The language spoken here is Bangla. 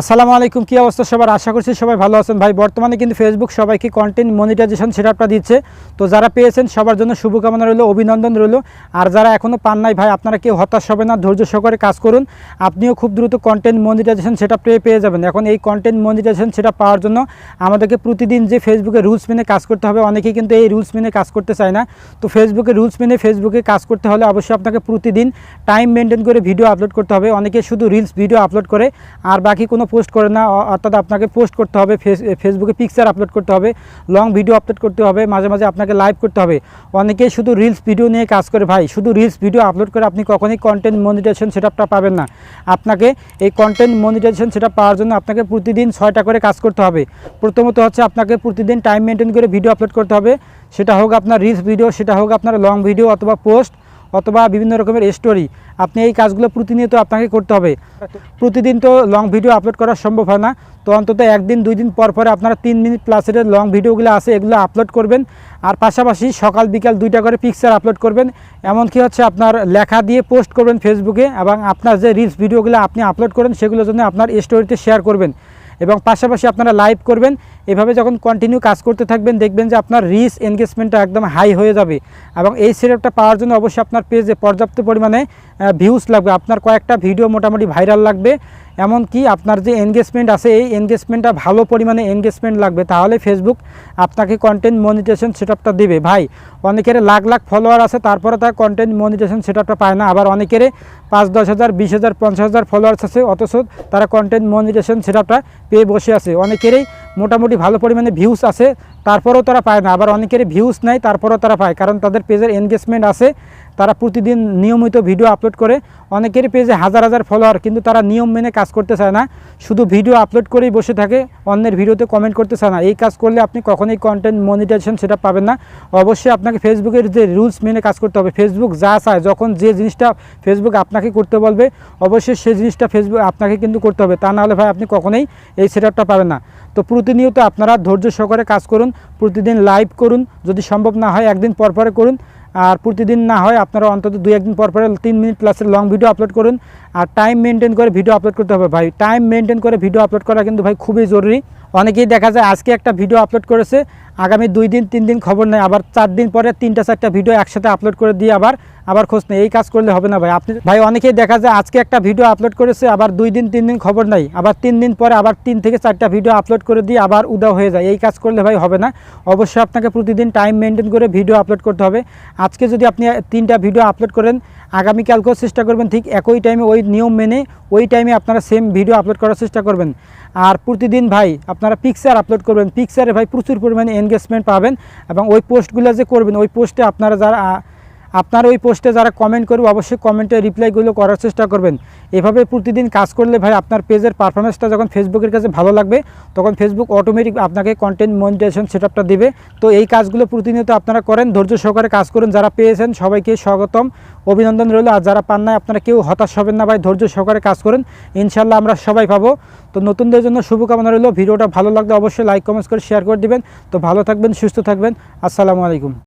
আসসালামু আলাইকুম, কী অবস্থা সবার? আশা করছি সবাই ভালো আছেন। ভাই, বর্তমানে কিন্তু ফেসবুক সবাইকে কন্টেন্ট মনিটাইজেশন সেটআপটা দিচ্ছে। তো যারা পেয়েছেন, সবার জন্য শুভকামনা রইল, অভিনন্দন রইল। আর যারা এখনও পান নাই, ভাই, আপনারা কেউ হতাশ হবে না, ধৈর্য সহকারে কাজ করুন। আপনিও খুব দ্রুত কন্টেন্ট মনিটাইজেশন সেটআপ পেয়ে পেয়ে যাবেন। এখন এই কন্টেন্ট মনিটাইজেশন সেটআপ পাওয়ার জন্য আমাদেরকে প্রতিদিন যে ফেসবুকে রুলস মেনে কাজ করতে হবে, অনেকেই কিন্তু এই রুলস মেনে কাজ করতে চায় না। তো ফেসবুকে রুলস মেনে ফেসবুকে কাজ করতে হলে অবশ্যই আপনাকে প্রতিদিন টাইম মেনটেন করে ভিডিও আপলোড করতে হবে। অনেকে শুধু রিলস ভিডিও আপলোড করে, আর বাকি কোনো পোস্ট করে না অর্থাৎ আপনাকে পোস্ট করতে হবে ফেস ফেসবুকে পিকচার আপলোড করতে হবে লং ভিডিও আপলোড করতে হবে, মাঝে মাঝে আপনাকে লাইভ করতে হবে। অনেকেই শুধু রিলস ভিডিও নিয়ে কাজ করে ভাই, শুধু রিলস ভিডিও আপলোড করে আপনি কখনই কন্টেন্ট মনিটাইজেশন সেটআপটা পাবেন না। আপনাকে এই কন্টেন্ট মনিটাইজেশন সেটা পাওয়ার জন্য আপনাকে প্রতিদিন ছয়টা করে কাজ করতে হবে। প্রথমত হচ্ছে আপনাকে প্রতিদিন টাইম মেনটেন করে ভিডিও আপলোড করতে হবে। সেটা হোক আপনার রিলস ভিডিও সেটা হোক আপনার লং ভিডিও অথবা পোস্ট অথবা বিভিন্ন রকমের স্টোরি আপনি এই কাজগুলো প্রতিনিয়ত আপনাকে করতে হবে। প্রতিদিন তো লং ভিডিও আপলোড করা সম্ভব হয় না। তো অন্তত একদিন, দুই দিন পর পরে আপনারা তিন মিনিট প্লাসের লং ভিডিওগুলো আছে, এগুলো আপলোড করবেন। আর পাশাপাশি সকাল বিকাল দুইটা করে পিকচার আপলোড করবেন। এমনকি হচ্ছে আপনার লেখা দিয়ে পোস্ট করবেন ফেসবুকে এবং আপনার যে রিলস ভিডিওগুলো আপনি আপলোড করেন সেগুলোর জন্য আপনার স্টোরিতে শেয়ার করবেন। এবং পাশাপাশি আপনারা লাইভ করবেন। এভাবে যখন কন্টিনিউ কাজ করতে থাকবেন, দেখবেন যে আপনার রিচ এনগেজমেন্টটা একদম হাই হয়ে যাবে এবং এই সিরাপটা পাওয়ার জন্য অবশ্যই আপনার পেজে পর্যাপ্ত পরিমাণে ভিউজ লাগবে। আপনার কয়েকটা ভিডিও মোটামুটি ভাইরাল লাগবে, এমনকি আপনার যে এনগেজমেন্ট আছে, এই এনগেজমেন্টটা ভালো পরিমাণে এনগেজমেন্ট লাগবে। তাহলে ফেসবুক আপনাকে কন্টেন্ট মনিটেশন সেটআপটা দেবে। ভাই, অনেকের লাখ লাখ ফলোয়ার আছে, তারপরে তার কন্টেন্ট মনিটেশন সেটআপটা পায় না। আবার অনেকের পাঁচ, দশ হাজার, বিশ হাজার, পঞ্চাশ হাজার ফলোয়ার্স আছে, অথচ তারা কন্টেন্ট মনিটেশন সেটআপটা পেয়ে বসে আছে। অনেকেরই মোটামুটি ভালো পরিমাণে ভিউজ আছে, তারপরেও তারা পায় না। আবার অনেকেরই ভিউজ নাই, তারপরেও তারা পায়। কারণ তাদের পেজের এনগেজমেন্ট আছে, তারা প্রতিদিন নিয়মিত ভিডিও আপলোড করে। অনেকেরই পেজে হাজার হাজার ফলোয়ার কিন্তু তারা নিয়ম মেনে কাজ করতে চায় না। শুধু ভিডিও আপলোড করেই বসে থাকে, অন্যের ভিডিওতে কমেন্ট করতে চায় না। এই কাজ করলে আপনি কখনোই কন্টেন্ট মনিটাইজেশন সেটা পাবেন না। অবশ্যই আপনাকে ফেসবুকের যে রুলস মেনে কাজ করতে হবে ফেসবুক যা চায়, যখন যে জিনিসটা ফেসবুক আপনাকে করতে বলবে, অবশ্যই সেই জিনিসটা ফেসবুক আপনাকে কিন্তু করতে হবে। তা নাহলে ভাই আপনি কখনোই এই সেটআপটা পাবেন না। তো প্রতিনিয়ত আপনারা ধৈর্য সহকারে কাজ করুন, প্রতিদিন লাইভ করুন, যদি সম্ভব না হয় একদিন পর পরে করুন, আর প্রতিদিন না হয় আপনারা অন্তত দুই একদিন পর পরে তিন মিনিট প্লাসের লং ভিডিও আপলোড করুন, আর টাইম মেনটেন করে ভিডিও আপলোড করতে হবে ভাই। টাইম মেনটেন করে ভিডিও আপলোড করা কিন্তু ভাই খুবই জরুরি। অনেকেই দেখা যায় আজকে একটা ভিডিও আপলোড করেছে আগামী দুই দিন, তিন দিন খবর নেই, আবার চার দিন পরে তিনটা, চারটা ভিডিও একসাথে আপলোড করে দিয়ে আবার আবার খোঁজ নেই। এই কাজ করলে হবে না ভাই। আপনি ভাই, অনেকেই দেখা যায় আজকে একটা ভিডিও আপলোড করেছে, আবার দুই দিন, তিন দিন খবর নাই, আবার তিন দিন পরে আবার তিন থেকে চারটা ভিডিও আপলোড করে দিয়ে আবার উদাও হয়ে যায়। এই কাজ করলে ভাই হবে না। অবশ্যই আপনাকে প্রতিদিন টাইম মেনটেন করে ভিডিও আপলোড করতে হবে। আজকে যদি আপনি তিনটা ভিডিও আপলোড করেন, আগামীকালকেও চেষ্টা করবেন ঠিক একই টাইমে ওই নিয়ম মেনে ওই টাইমে আপনারা সেম ভিডিও আপলোড করার চেষ্টা করবেন। আর প্রতিদিন ভাই, আপনারা পিকচার আপলোড করবেন। পিকচারে ভাই প্রচুর পরিমাণে এনগেজমেন্ট পাবেন এবং ওই পোস্টগুলো যে করবেন ওই পোস্টে আপনারা যারা আপনার ওই পোস্টে যারা কমেন্ট করবে, অবশ্যই কমেন্টে রিপ্লাইগুলো করার চেষ্টা করবেন। এভাবে প্রতিদিন কাজ করলে ভাই আপনার পেজের পারফরমেন্সটা যখন ফেসবুকের কাছে ভালো লাগবে, তখন ফেসবুক অটোমেটিক আপনাকে কন্টেন্ট মনিটাইজেশন সেটআপটা দেবে। তো এই কাজগুলো প্রতিনিয়ত আপনারা করেন, ধৈর্য সহকারে কাজ করুন। যারা পেয়েছেন, সবাইকে স্বাগতম, অভিনন্দন রইল। আর যারা পান নাই, আপনারা কেউ হতাশ হবেন না ভাই, ধৈর্য সহকারে কাজ করুন। ইনশাল্লাহ আমরা সবাই পাবো। তো নতুনদের জন্য শুভকামনা রইল। ভিডিওটা ভালো লাগলে অবশ্যই লাইক কমেন্টস করে শেয়ার করে দিবেন। তো ভালো থাকবেন, সুস্থ থাকবেন। আসসালামু আলাইকুম।